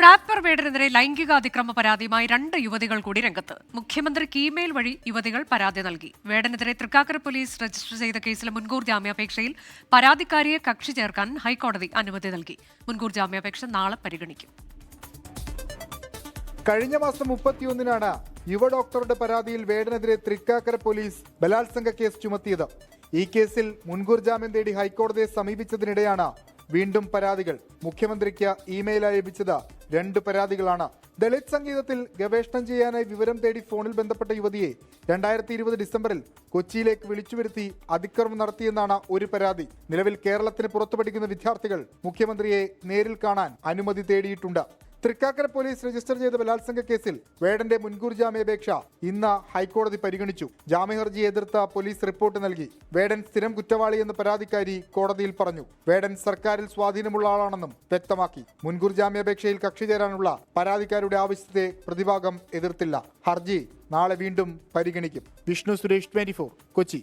Wrapper വേടനെതിരെ ലൈംഗിക അതിക്രമ പരാതിയുമായി രണ്ട് യുവതികൾ കൂടി രംഗത്ത്. മുഖ്യമന്ത്രി ഇമെയിൽ വഴി യുവതികൾ പരാതി നൽകി. വേടനെതിരെ തൃക്കാക്കര പോലീസ് രജിസ്റ്റർ ചെയ്ത കേസിലെ മുൻകൂർ ജാമ്യാപേക്ഷയിൽ പരാതിക്കാരിയെ കക്ഷി ചേർക്കാൻ ഹൈക്കോടതി അനുമതി നൽകി. മുൻകൂർ ജാമ്യാപേക്ഷ നാളെ പരിഗണിക്കും. കഴിഞ്ഞ മാസം മുപ്പത്തിയൊന്നിനാണ് യുവ ഡോക്ടറുടെ പരാതിയിൽ വേടനെതിരെ തൃക്കാക്കര പോലീസ് ബലാത്സംഗ കേസ് ചുമത്തിയത്. ഈ കേസിൽ മുൻകൂർ ജാമ്യം തേടി ഹൈക്കോടതിയെ സമീപിച്ചതിനിടെയാണ് വീണ്ടും പരാതികൾ. മുഖ്യമന്ത്രിക്ക് ഇമെയിൽ ലഭിച്ചത് രണ്ട് പരാതികളാണ്. ദളിത് സംഗീതത്തിൽ ഗവേഷണം ചെയ്യാനായി വിവരം തേടി ഫോണിൽ ബന്ധപ്പെട്ട യുവതിയെ രണ്ടായിരത്തി ഇരുപത് ഡിസംബറിൽ കൊച്ചിയിലേക്ക് വിളിച്ചു വരുത്തി അതിക്രമം നടത്തിയെന്നാണ് ഒരു പരാതി. നിലവിൽ കേരളത്തിന് പുറത്തു പഠിക്കുന്ന വിദ്യാർത്ഥികൾ മുഖ്യമന്ത്രിയെ നേരിൽ കാണാൻ അനുമതി തേടിയിട്ടുണ്ട്. തൃക്കാക്കര പോലീസ് രജിസ്റ്റർ ചെയ്ത ബലാത്സംഗ കേസിൽ വേടന്റെ മുൻകൂർ ജാമ്യാപേക്ഷ ഇന്ന് ഹൈക്കോടതി പരിഗണിച്ചു. ജാമ്യഹർജി എതിർത്ത പോലീസ് റിപ്പോർട്ട് നൽകി. വേടൻ സ്ഥിരം കുറ്റവാളിയെന്ന് പരാതിക്കാരി കോടതിയിൽ പറഞ്ഞു. വേടൻ സർക്കാരിൽ സ്വാധീനമുള്ള ആളാണെന്നും വ്യക്തമാക്കി. മുൻകൂർ ജാമ്യാപേക്ഷയിൽ കക്ഷി ചേരാനുള്ള പരാതിക്കാരുടെ ആവശ്യത്തെ പ്രതിഭാഗം എതിർത്തില്ല. ഹർജി നാളെ വീണ്ടും പരിഗണിക്കും. വിഷ്ണു സുരേഷ് ട്വന്റി കൊച്ചി.